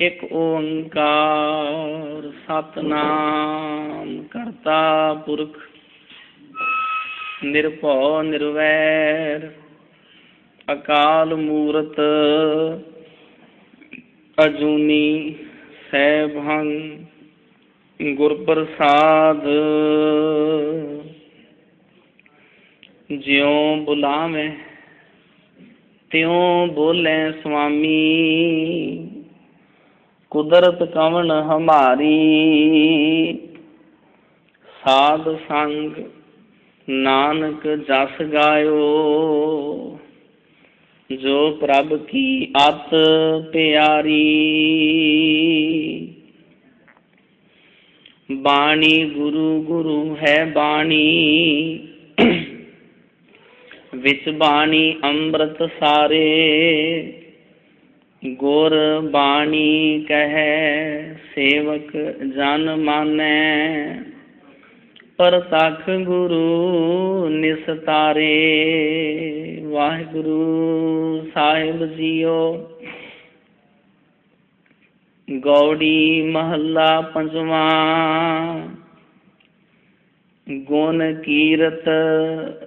ਇੱਕ ਓੰਕਾਰ ਸਤਨਾਮ ਕਰਤਾ ਪੁਰਖ, ਨਿਰਭਉ ਨਿਰਵੈਰ, ਅਕਾਲ ਮੂਰਤ ਅਜੂਨੀ ਸੈਭੰ ਗੁਰ ਪ੍ਰਸਾਦ ਜਿਉ ਬੁਲਾਵੇਂ, ਤਿਉ ਬੋਲੇ ਸੁਆਮੀ ਕੁਦਰਤ ਕਵਣ ਹਮਾਰੀ? ਸਾਧ ਸੰਗ ਨਾਨਕ ਜਸ ਗਾਇਓ। ਜੋ ਪ੍ਰਭ ਕੀ ਅਤ ਪਿਆਰੀ। ਬਾਣੀ ਗੁਰੂ ਗੁਰੂ ਹੈ ਬਾਣੀ। ਵਿੱਚ ਬਾਣੀ ਅੰਮ੍ਰਿਤ ਸਾਰੇ। ਗੁਰ ਬਾਣੀ ਕਹੈ, ਸੇਵਕ ਜਨ ਮਾਨੈ। ਪਰਤਖ ਗੁਰੂ ਨਿਸਤਾਰੇ ਵਾਹਿਗੁਰੂ ਸਾਹਿਬ ਜੀਓ। ਗੌੜੀ ਮਹੱਲਾ ਪੰਜਵਾਂ, ਗੁਣ ਕੀਰਤ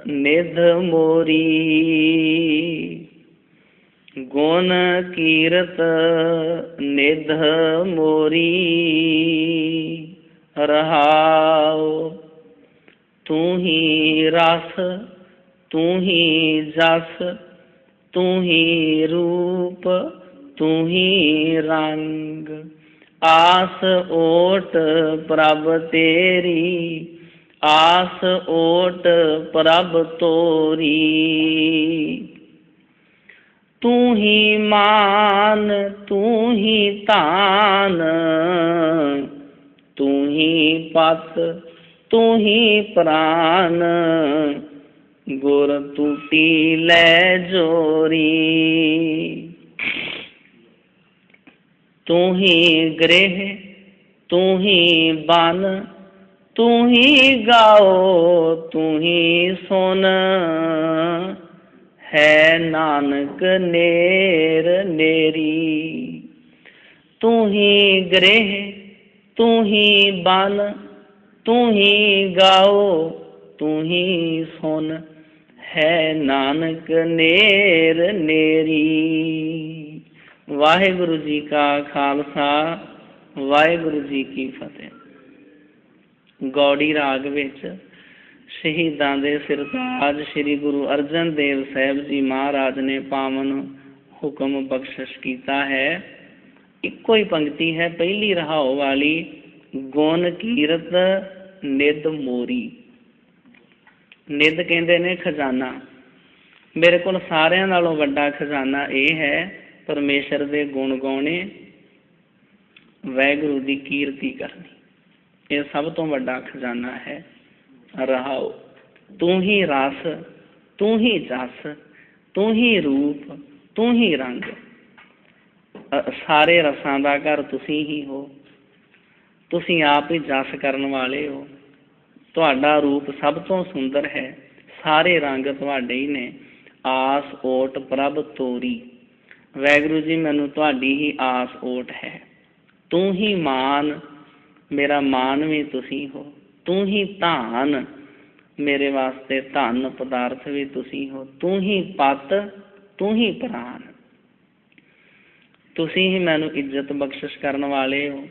ਨਿਧ ਮੋਰੀ। ਗੁਣ ਕੀਰਤ ਨਿਧ ਮੋਰੀ, ਰਹਾਉ। ਤੂੰ ਹੀ ਰਸ, ਤੂੰ ਹੀ ਜਸ, ਤੂੰ ਹੀ ਰੂਪ, ਤੂੰ ਹੀ ਰੰਗ। ਆਸ ਓਟ ਪ੍ਰਭ ਤੇਰੀ, ਆਸ ਓਟ ਪ੍ਰਭ ਤੋਰੀ। ਤੂੰ ਹੀ ਮਾਨ ਤੂੰ ਹੀ ਧਾਨ ਤੂੰ ਹੀ ਪਤ ਤੂੰ ਹੀ ਪ੍ਰਾਨ ਗੁਰ ਟੂਟੀ ਲੈ ਜੋਰੀ ਤੂੰ ਹੀ ਗ੍ਰਹਿ ਤੂੰ ਹੀ ਬਨ ਤੂੰ ਹੀ ਗਾਓ ਤੂੰ ਹੀ ਸੁਨ ਹੈ ਨਾਨਕ ਨੇਰ ਨੇਰੀ। ਤੂੰ ਹੀ ਗ੍ਰਹਿ, ਤੂੰ ਹੀ ਬਨ, ਤੂੰ ਹੀ ਗਾਓ, ਤੂੰ ਹੀ ਸੁਨ ਹੈ ਨਾਨਕ ਨੇਰ ਨੇਰੀ। ਵਾਹਿਗੁਰੂ ਜੀ ਕਾ ਖਾਲਸਾ, ਵਾਹਿਗੁਰੂ ਜੀ ਕੀ ਫਤਿਹ। ਗੌੜੀ ਰਾਗ ਵਿੱਚ ਸ਼ਹੀਦਾਂ ਦੇ ਸਿਰਤਾਜ ਸ੍ਰੀ ਗੁਰੂ ਅਰਜਨ ਦੇਵ ਸਾਹਿਬ ਜੀ ਮਹਾਰਾਜ ਨੇ ਪਾਵਨ ਹੁਕਮ ਬਖਸ਼ਿਸ਼ ਕੀਤਾ ਹੈ। ਇੱਕੋ ਹੀ ਪੰਕਤੀ ਹੈ, ਪਹਿਲੀ ਰਹਾਉ ਵਾਲੀ, ਗੁਣ ਕੀਰਤ ਨਿਦ ਮੋਰੀ। ਨਿਦ ਕਹਿੰਦੇ ਨੇ ਖਜ਼ਾਨਾ। ਮੇਰੇ ਕੋਲ ਸਾਰਿਆਂ ਨਾਲੋਂ ਵੱਡਾ ਖਜ਼ਾਨਾ ਇਹ ਹੈ, ਪਰਮੇਸ਼ਰ ਦੇ ਗੁਣ ਗਾਉਣੇ ਵੈਗੁਰੂ ਦੀ ਕੀਰਤੀ ਕਰਨੀ। ਇਹ ਸਭ ਤੋਂ ਵੱਡਾ ਖਜ਼ਾਨਾ ਹੈ। ਰਹਾਉ ਤੂੰ ਹੀ ਰਸ, ਤੂੰ ਹੀ ਜਸ, ਤੂੰ ਹੀ ਰੂਪ, ਤੂੰ ਹੀ ਰੰਗ। ਸਾਰੇ ਰਸਾਂ ਦਾ ਘਰ ਤੁਸੀਂ ਹੀ ਹੋ। ਤੁਸੀਂ ਆਪ ਹੀ ਜਸ ਕਰਨ ਵਾਲੇ ਹੋ। ਤੁਹਾਡਾ ਰੂਪ ਸਭ ਤੋਂ ਸੁੰਦਰ ਹੈ। ਸਾਰੇ ਰੰਗ ਤੁਹਾਡੇ ਹੀ ਨੇ। ਆਸ, ਓਟ, ਪ੍ਰਭ, ਤੋਰੀ। ਵੈਗੁਰੂ ਜੀ, ਮੈਨੂੰ ਤੁਹਾਡੀ ਹੀ ਆਸ, ਓਟ ਹੈ। ਤੂੰ ਹੀ ਮਾਨ, ਮੇਰਾ ਮਾਨ ਵੀ ਤੁਸੀਂ ਹੋ। ਤੂੰ ਹੀ ਧਾਨ। ਮੇਰੇ ਵਾਸਤੇ ਧਨ ਪਦਾਰਥ ਵੀ ਤੁਸੀਂ ਹੋ। ਤੂੰ ਹੀ ਪਤ, ਤੂੰ ਹੀ ਪ੍ਰਾਨ ਤੁਸੀਂ ਹੀ ਮੈਨੂੰ ਇੱਜ਼ਤ ਬਖਸ਼ਿਸ਼ ਕਰਨ ਵਾਲੇ ਹੋ।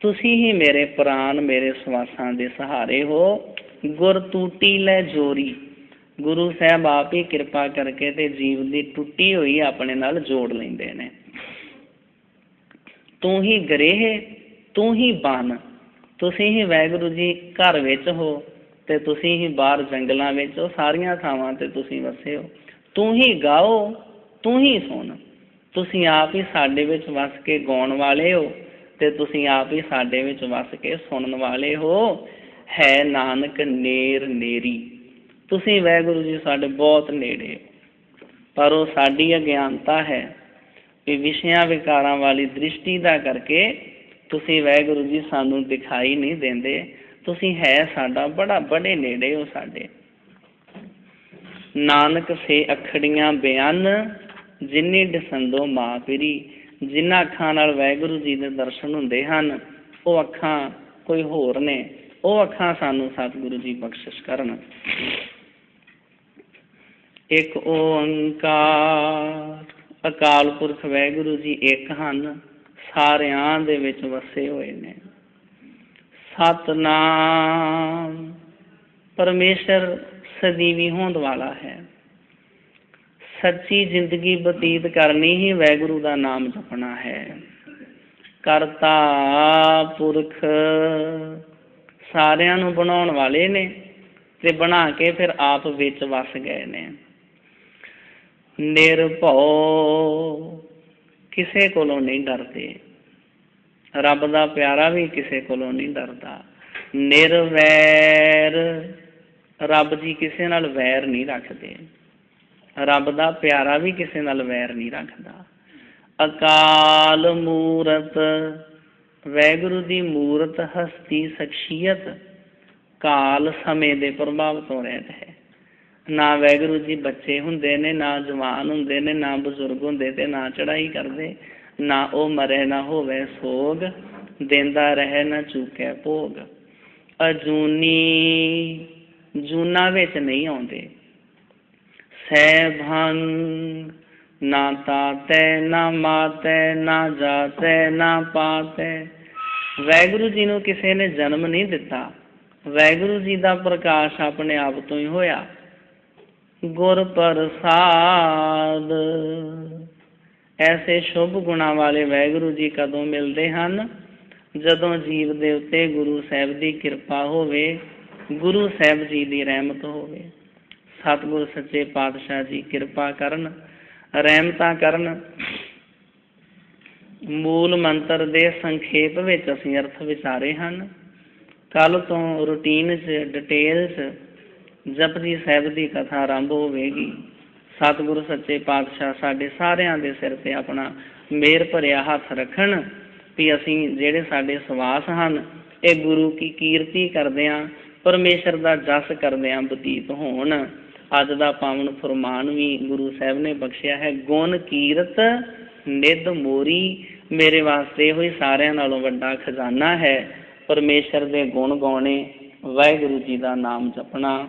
ਤੁਸੀਂ ਹੀ ਮੇਰੇ ਪ੍ਰਾਨ ਮੇਰੇ ਸਵਾਸਾਂ ਦੇ ਸਹਾਰੇ ਹੋ। ਗੁਰ ਟੂਟੀ ਲੈ ਜੋਰੀ। ਗੁਰੂ ਸਾਹਿਬ ਆਪ ਹੀ ਕਿਰਪਾ ਕਰਕੇ ਤੇ ਜੀਵ ਦੀ ਟੁੱਟੀ ਹੋਈ ਆਪਣੇ ਨਾਲ ਜੋੜ ਲੈਂਦੇ ਨੇ। ਤੂੰ ਹੀ ਗ੍ਰਹਿ, ਤੂੰ ਹੀ ਬਨ ਤੁਸੀਂ ਹੀ ਵੈਗੁਰੂ ਜੀ ਘਰ ਵਿੱਚ ਹੋ ਤੇ ਤੁਸੀਂ ਹੀ ਬਾਹਰ ਜੰਗਲਾਂ ਵਿੱਚ ਹੋ, ਸਾਰੀਆਂ ਥਾਵਾਂ ਤੇ ਤੁਸੀਂ ਵਸੇ ਹੋ। ਤੂੰ ਹੀ ਗਾਓ, ਤੂੰ ਹੀ ਸੁਣ। ਤੁਸੀਂ ਆਪ ਹੀ ਸਾਡੇ ਵਿੱਚ ਵਸ ਕੇ ਗਾਉਣ ਵਾਲੇ ਹੋ ਤੇ ਤੁਸੀਂ ਆਪ ਹੀ ਸਾਡੇ ਵਿੱਚ ਵਸ ਕੇ ਸੁਣਨ ਵਾਲੇ ਹੋ। ਹੈ ਨਾਨਕ ਨੇਰ ਨੇਰੀ। ਤੁਸੀਂ ਵੈਗੁਰੂ ਜੀ ਸਾਡੇ ਬਹੁਤ ਨੇੜੇ ਪਰ ਉਹ ਸਾਡੀ ਅਗਿਆਨਤਾ ਹੈ। ਕਿ ਵਿਸ਼ਿਆਂ ਵਿਕਾਰਾਂ ਵਾਲੀ ਦ੍ਰਿਸ਼ਟੀ ਦਾ ਕਰਕੇ ਤੁਸੀਂ ਵਾਹਿਗੁਰੂ ਜੀ ਸਾਨੂੰ ਦਿਖਾਈ ਨਹੀਂ ਦਿੰਦੇ, ਤੁਸੀਂ ਹੈ ਸਾਡਾ ਬੜਾ ਬੜੇ ਨੇੜੇ ਹੋ ਸਾਡੇ। ਨਾਨਕ ਸੇ ਅਖੜੀਆਂ ਬਿਆਨ, ਜਿਨੀ ਦਸੰਦੋ ਮਾਂ ਪਰੀ ਜਿਨ੍ਹਾਂ ਅੱਖਾਂ ਨਾਲ ਵਾਹਿਗੁਰੂ ਜੀ ਦੇ ਦਰਸ਼ਨ ਹੁੰਦੇ ਹਨ, ਉਹ ਅੱਖਾਂ ਕੋਈ ਹੋਰ ਨੇ। ਉਹ ਅੱਖਾਂ ਸਾਨੂੰ ਸਤਿਗੁਰੂ ਜੀ ਬਖਸ਼ਿਸ਼ ਕਰਨ। ਇੱਕ ਓੰਕਾਰ, ਅਕਾਲ ਪੁਰਖ ਵਾਹਿਗੁਰੂ ਜੀ ਇੱਕ ਹਨ। ਸਾਰਿਆਂ ਦੇ ਵਿੱਚ ਵਸੇ ਹੋਏ ਨੇ। ਸਤਨਾਮ ਪਰਮੇਸ਼ਰ ਸਦੀਵੀ ਹੋਂਦ ਵਾਲਾ ਹੈ। ਸੱਚੀ ਜ਼ਿੰਦਗੀ ਬਤੀਤ ਕਰਨੀ ਹੀ ਵੈਗੁਰੂ ਦਾ ਨਾਮ ਜਪਣਾ ਹੈ। ਕਰਤਾ ਪੁਰਖ ਸਾਰਿਆਂ ਨੂੰ ਬਣਾਉਣ ਵਾਲੇ ਨੇ ਤੇ ਬਣਾ ਕੇ ਫਿਰ ਆਪ ਵਿੱਚ ਵਸ ਗਏ ਨੇ। ਨਿਰਭਉ ਕਿਸੇ ਕੋਲੋਂ ਨਹੀਂ ਡਰਦੇ। ਰੱਬ ਦਾ ਪਿਆਰਾ ਵੀ ਕਿਸੇ ਕੋਲੋਂ ਨਹੀਂ ਡਰਦਾ। ਨਿਰਵੈਰ, ਰੱਬ ਜੀ ਕਿਸੇ ਨਾਲ ਵੈਰ ਨਹੀਂ ਰੱਖਦੇ। ਰੱਬ ਦਾ ਪਿਆਰਾ ਵੀ ਕਿਸੇ ਨਾਲ ਵੈਰ ਨਹੀਂ ਰੱਖਦਾ। ਅਕਾਲ ਮੂਰਤ, ਵੈਗੁਰੂ ਦੀ ਮੂਰਤ, ਹਸਤੀ, ਸ਼ਖਸੀਅਤ, ਕਾਲ ਸਮੇਂ ਦੇ ਪ੍ਰਭਾਵ ਤੋਂ ਰਹਿਤ ਹੈ। ਨਾ ਵੈਗੁਰੂ ਜੀ ਬੱਚੇ ਹੁੰਦੇ ਨੇ, ਨਾ ਜਵਾਨ ਹੁੰਦੇ ਨੇ, ਨਾ ਬਜ਼ੁਰਗ ਹੁੰਦੇ ਤੇ ਨਾ ਚੜਾਈ ਕਰਦੇ, ਨਾ ਉਹ ਮਰੇ ਨਾ ਹੋਵੇ ਸੋਗ, ਦਿੰਦਾ ਰਹੇ ਨਾ ਚੁੱਕੇ ਭੋਗ। ਅਜੂਨੀ ਜੂਨਾ ਵਿੱਚ ਨਹੀਂ ਆਉਂਦੇ। ਸਹਿਭੰ ਨਾ ਤਾਤੈ, ਨਾ ਮਾਤੈ, ਨਾ ਜਾਤੈ, ਨਾ ਪਾਤੈ। ਵੈਗੁਰੂ ਜੀ ਨੂੰ ਕਿਸੇ ਨੇ ਜਨਮ ਨਹੀਂ ਦਿੱਤਾ। ਵੈਗੁਰੂ ਜੀ ਦਾ ਪ੍ਰਕਾਸ਼ ਆਪਣੇ ਆਪ ਤੋਂ ਹੀ ਹੋਇਆ। ਗੁਰ ਪ੍ਰਸਾਦ। ਐਸੇ ਸ਼ੁਭ ਗੁਣਾ ਵਾਲੇ ਵਾਹਿਗੁਰੂ ਜੀ ਕਦੋਂ ਮਿਲਦੇ ਹਨ? ਜਦੋਂ ਜੀਵ ਦੇ ਉੱਤੇ ਗੁਰੂ ਸਾਹਿਬ ਦੀ ਕਿਰਪਾ ਹੋਵੇ, ਗੁਰੂ ਸਾਹਿਬ ਜੀ ਦੀ ਰਹਿਮਤ ਹੋਵੇ। ਸਤਿਗੁਰ ਸੱਚੇ ਪਾਤਸ਼ਾਹ ਜੀ ਕਿਰਪਾ ਕਰਨ, ਰਹਿਮਤਾਂ ਕਰਨ। ਮੂਲ ਮੰਤਰ ਦੇ ਸੰਖੇਪ ਵਿੱਚ ਅਸੀਂ ਅਰਥ ਵਿਚਾਰੇ ਹਨ। ਕੱਲ ਤੋਂ ਰੂਟੀਨ 'ਚ ਡਿਟੇਲ 'ਚ ਜਪਜੀ ਸਾਹਿਬ ਦੀ ਕਥਾ ਆਰੰਭ ਹੋਵੇਗੀ। ਸਤਿਗੁਰੂ ਸੱਚੇ ਪਾਤਸ਼ਾਹ ਸਾਡੇ ਸਾਰਿਆਂ ਦੇ ਸਿਰ ਤੇ ਆਪਣਾ ਮੇਰ ਭਰਿਆ ਹੱਥ ਰੱਖਣ ਵੀ ਅਸੀਂ ਜਿਹੜੇ ਸਾਡੇ ਸਵਾਸ ਹਨ, ਇਹ ਗੁਰੂ ਕੀ ਕੀਰਤੀ ਕਰਦਿਆਂ ਪਰਮੇਸ਼ਰ ਦਾ ਜਸ ਕਰਦਿਆਂ ਬਤੀਤ ਹੋਣ। ਅੱਜ ਦਾ ਪਾਵਨ ਫਰਮਾਨ ਵੀ ਗੁਰੂ ਸਾਹਿਬ ਨੇ ਬਖਸ਼ਿਆ ਹੈ, ਗੁਣ ਕੀਰਤ ਨਿਧ ਮੋਰੀ। ਮੇਰੇ ਵਾਸਤੇ ਹੋਈ ਸਾਰਿਆਂ ਨਾਲੋਂ ਵੱਡਾ ਖਜ਼ਾਨਾ ਹੈ। ਪਰਮੇਸ਼ਰ ਦੇ ਗੁਣ ਗਾਉਣੇ, ਵਾਹਿਗੁਰੂ ਜੀ ਦਾ ਨਾਮ ਜਪਣਾ।